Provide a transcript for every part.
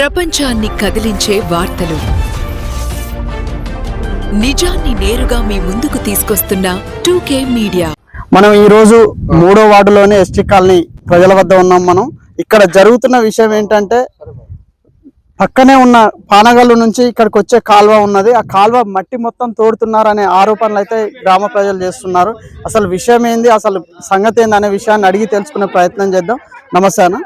ప్రపంచాన్ని కదిలించే వార్తలు. నిజాన్ని నేరుగా మీ ముందుకు తీసుకొస్తున్న టూకే మీడియా. మనం ఈ రోజు మూడో వార్డులోని ఎస్టీ కాలనీ ప్రజల వద్ద ఉన్నాం మనం. ఇక్కడ జరుగుతున్న విషయం ఏంటంటే పక్కనే ఉన్న పానగల్లు నుంచి ఇక్కడికి వచ్చే కాల్వ ఉన్నది. ఆ కాల్వ మట్టి మొత్తం తోడుతున్నారు అనే ఆరోపణలు అయితే గ్రామ ప్రజలు చేస్తున్నారు. అసలు విషయం ఏంది అసలు సంగతి ఏంది అనే విషయాన్ని అడిగి తెలుసుకునే ప్రయత్నం చేద్దాం. నమస్తే అన్న.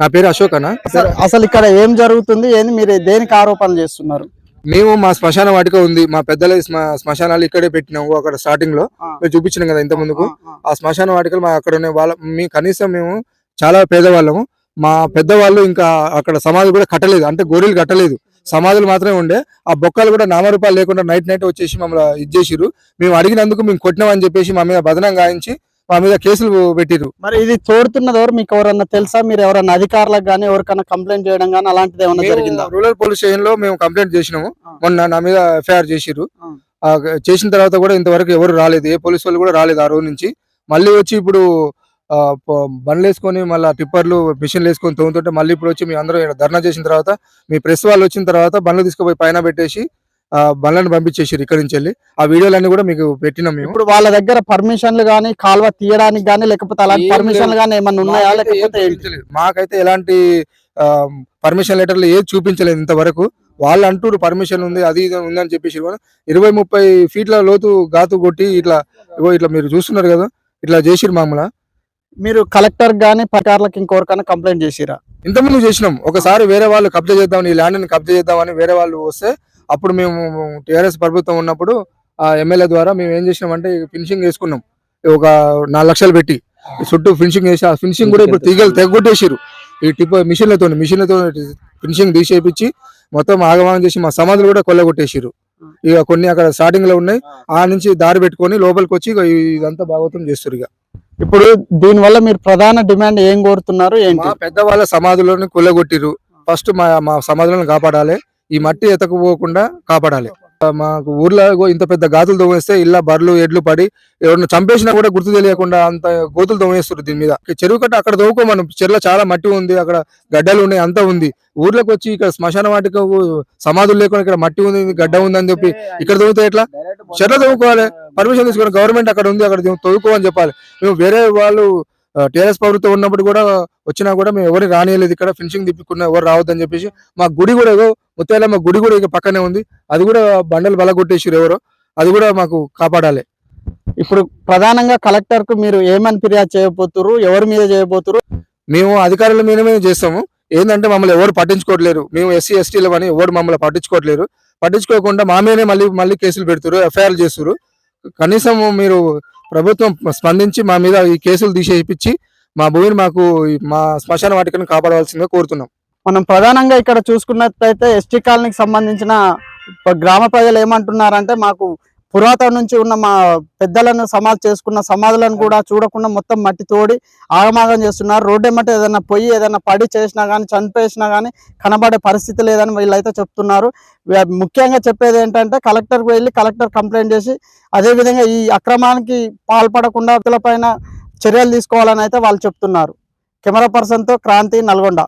నా పేరు అశోక్ అన్న. అసలు- ఇక్కడ ఏం జరుగుతుంది? ఏంది మీరు దేనికి ఆరోపణలు చేస్తున్నారు? మేము మా శ్మశాన వాటిక ఉంది. మా పెద్దల శ్మ- శ్మశానాలు ఇక్కడే పెట్టినాము అక్కడ స్టార్టింగ్లో. మేము చూపించినాం కదా ఇంత ముందుకు. ఆ, శ్మశాన వాటికలు మా అక్కడ ఉన్న వాళ్ళ మీ కనీసం మేము చాలా పేదవాళ్ళము. మా పెద్దవాళ్ళు ఇంకా అక్కడ సమాధి కూడా కట్టలేదు. అంటే గోరీలు కట్టలేదు. సమాధులు మాత్రమే ఉండే. ఆ బొక్కలు కూడా నామరూపాలు లేకుండా నైట్ నైట్ వచ్చేసి మమ్మల్ని ఇచ్చేసిరు మేము అడిగినందుకు మేము కొట్టినామని చెప్పేసి మా మీద బదనం గాయించి మా మీద కేసులు పెట్టిరు మరి ఇది తోడుతున్నది ఎవరు మీకు ఎవరన్నా తెలుసా? మీరు ఎవరన్నా అధికారులకు కానీ ఎవరికైనా కంప్లైంట్ చేయడం కానీ అలాంటిది ఏమన్నా జరిగిందా? రూరల్ పోలీస్ స్టేషన్లో మేము కంప్లైంట్ చేసినాము. మొన్న నా మీద ఎఫ్ఐఆర్ చేసిరు చేసిన తర్వాత కూడా ఇంతవరకు ఎవరు రాలేదు. ఏ పోలీస్ వాళ్ళు కూడా రాలేదు ఆ రోజు నుంచి. మళ్ళీ వచ్చి ఇప్పుడు బండ్లు వేసుకొని మళ్ళీ టిప్పర్లు మిషన్లు వేసుకొని తోముతుంటే మళ్ళీ ఇప్పుడు వచ్చి మీ అందరూ ధర్నా చేసిన తర్వాత మీ ప్రెస్ వాళ్ళు వచ్చిన తర్వాత బండ్లు తీసుకుపోయి పైన పెట్టేసి బండ్లను పంపించేసారు ఇక్కడి నుంచి వెళ్ళి. ఆ వీడియోలన్నీ కూడా మీకు పెట్టినాం మేము. ఇప్పుడు వాళ్ళ దగ్గర పర్మిషన్లు కానీ కాలువ తీయడానికి కానీ లేకపోతే అలాంటి పర్మిషన్లు కానీ ఏమన్నా ఉన్నాయా? లేకపోతే. మాకైతే ఎలాంటి పర్మిషన్ లెటర్లు ఏది చూపించలేదు ఇంతవరకు. వాళ్ళు అంటూరు పర్మిషన్ ఉంది అది ఇది ఉంది అని చెప్పేసి ఇరవై ముప్పై ఫీట్ల లోతు గాతు కొట్టి ఇట్లా ఇగో ఇట్లా మీరు చూస్తున్నారు కదా ఇట్లా చేసిరు మామూలు. మీరు కలెక్టర్ గానీ పకార్లకు ఇంకొకరికైనా కంప్లైంట్ చేసిరా? ఇంతకుముందు చేసినాం. ఒకసారి వేరే వాళ్ళు కబ్జా చేద్దామని ఈ ల్యాండ్ని కబ్జా చేద్దామని వేరే వాళ్ళు వస్తే అప్పుడు మేము టీఆర్ఎస్ ప్రభుత్వం ఉన్నప్పుడు ఆ ఎమ్మెల్యే ద్వారా మేము ఏం చేసినామంటే ఫినిషింగ్ వేసుకున్నాం. ఒక నాలుగు లక్షలు పెట్టి. చుట్టూ ఫినిషింగ్ చేసి ఆ ఫినిషింగ్ కూడా ఇప్పుడు తీగలు తెగొట్టేసిరు ఈ టిప్ మిషన్లతో మిషన్లతో ఫినిషింగ్ తీసేపించి మొత్తం ఆగమాగం చేసి మా సమాధులు కూడా కొల్లగొట్టేసిరు ఇక కొన్ని అక్కడ స్టార్టింగ్లో ఉన్నాయి. ఆ నుంచి దారి పెట్టుకొని లోపలికి వచ్చి ఇక ఇదంతా భాగవతం చేస్తారు ఇక. ఇప్పుడు దీని వల్ల మీరు ప్రధాన డిమాండ్ ఏం కోరుతున్నారు? ఏంటి? మా పెద్దవాళ్ళ సమాధులను కొల్లగొట్టిరు ఫస్ట్ మా మా సమాధులను కాపాడాలి. ఈ మట్టి ఎతకపోకుండా కాపాడాలి. మాకు ఊర్లో ఇంత పెద్ద గాతులు తోమేస్తే ఇలా బర్రెలు ఎడ్లు పడి ఎవరిని చంపేసినా కూడా గుర్తు తెలియకుండా అంత గోతులు తోమేస్తారు దీని మీద. చెరువు కట్ట అక్కడ తవ్వుకో మనం చెరువులో చాలా మట్టి ఉంది అక్కడ గడ్డలు ఉన్నాయి అంతా ఉంది. ఊర్లోకి వచ్చి ఇక్కడ శ్మశాన వాటికి సమాధులు లేకుండా ఇక్కడ మట్టి ఉంది గడ్డ ఉంది అని చెప్పి ఇక్కడ తవ్వుతే ఎట్లా? చెర్ల తవ్వుకోవాలి. పర్మిషన్ తీసుకుని గవర్నమెంట్ అక్కడ ఉంది అక్కడ తవ్వుకో చెప్పాలి. మేము వేరే వాళ్ళు టీఆర్ఎస్ ప్రభుత్వం ఉన్నప్పుడు కూడా వచ్చినా కూడా మేము ఎవరిని రానియలేదు. ఇక్కడ ఫినిషింగ్ తిప్పుకున్నా ఎవరు రావద్దని చెప్పేసి మా గుడి కూడా ఏదో ముత్యాల మా గుడి కూడా ఇక పక్కనే ఉంది. అది కూడా బండలు బలగొట్టేసారు ఎవరో. అది కూడా మాకు కాపాడాలి. ఇప్పుడు ప్రధానంగా కలెక్టర్కు మీరు ఏమని ఫిర్యాదు చేయబోతున్నారు ఎవరి మీద చేయబోతున్నారు మేము అధికారుల మీదనే చేస్తాము. ఏంటంటే మమ్మల్ని ఎవరు పట్టించుకోవట్లేరు. మేము ఎస్సీ ఎస్టీలు అని ఎవరు మమ్మల్ని పట్టించుకోవట్లేరు. పట్టించుకోకుండా మా మీదనే మళ్ళీ మళ్ళీ కేసులు పెడుతురు ఎఫ్ఐఆర్ చేస్తురు కనీసం మీరు ప్రభుత్వం స్పందించి మా మీద ఈ కేసులు తీసేపించి మా భూమిని మాకు మా శ్మశాన వాటికను కాపాడవలసిందిగా కోరుతున్నాం. మనం ప్రధానంగా ఇక్కడ చూసుకున్నట్లయితే ఎస్టీ కాలనీకి సంబంధించిన గ్రామ ప్రజలు ఏమంటున్నారంటే మాకు పురాతన నుంచి ఉన్న మా పెద్దలను సమాధి చేసుకున్న సమాధులను కూడా చూడకుండా మొత్తం మట్టి తోడి ఆగమాగం చేస్తున్నారు. రోడ్డు మట్టి ఏదైనా పొయ్యి ఏదైనా పడి చేసినా కానీ చనిపేసినా కానీ కనబడే పరిస్థితి లేదని వీళ్ళైతే చెప్తున్నారు. ముఖ్యంగా చెప్పేది ఏంటంటే కలెక్టర్కి వెళ్ళి కలెక్టర్ కంప్లైంట్ చేసి అదేవిధంగా ఈ అక్రమానికి పాల్పడకుండా పైన చర్యలు తీసుకోవాలని అయితే వాళ్ళు చెప్తున్నారు. కెమెరా పర్సన్తో క్రాంతి నల్గొండ.